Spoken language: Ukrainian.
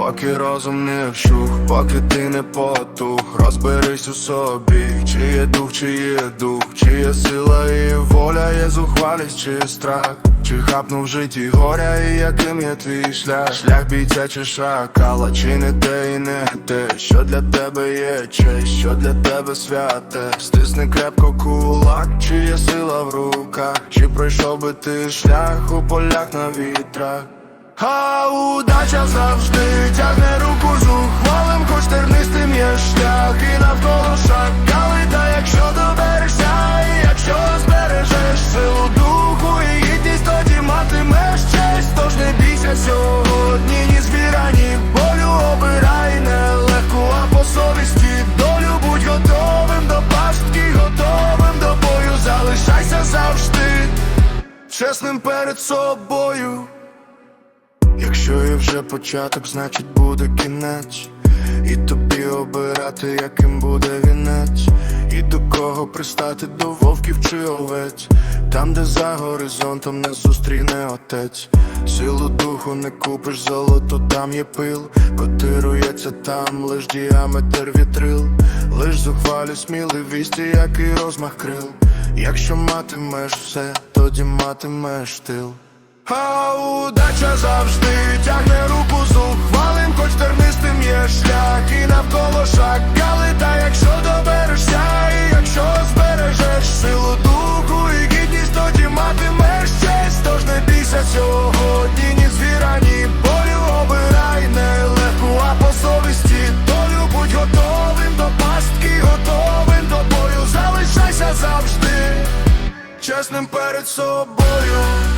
Поки розум не вщух, поки ти не потух, розберись у собі, чи є дух, чи є дух, чи є сила і воля, є зухвалість, чи страх, чи хапнув житті горя, і яким є твій шлях, шлях бійця чи шакала, чи не те і не те, що для тебе є честь, що для тебе святе, стисни крепко кулак, чи є сила в руках, чи пройшов би ти шлях у полях на вітрах. А удача завжди тягне руку зухвалим, хоч тернистим є шлях і навколо шакали, та якщо доберешся, і якщо збережеш силу духу і гідність, тоді матимеш честь, тож не бійся сьогодні, ні звіра, ні болю обирай нелегку, а по совісті долю будь готовим до пастки, готовим до бою, залишайся завжди, чесним перед собою. Якщо є вже початок, значить буде кінець. І тобі обирати, яким буде вінець, і до кого пристати, до вовків чи овець, там, де за горизонтом не зустріне отець. Силу духу не купиш золото, там є пил, котирується там лиш діаметр вітрил, лиш зухвалі сміливісті, як і розмах крил. Якщо матимеш все, тоді матимеш тил. А удача завжди тягне руку зухвалим, хоч тернистим є шлях і навколо шакали, та якщо доберешся, і якщо збережеш силу духу і гідність, тоді матимеш честь, тож не бійся сьогодні, ні звіра, ні болю. Обирай нелегку, а по совісті долю. Будь готовим до пастки, готовим до бою, залишайся завжди, чесним перед собою.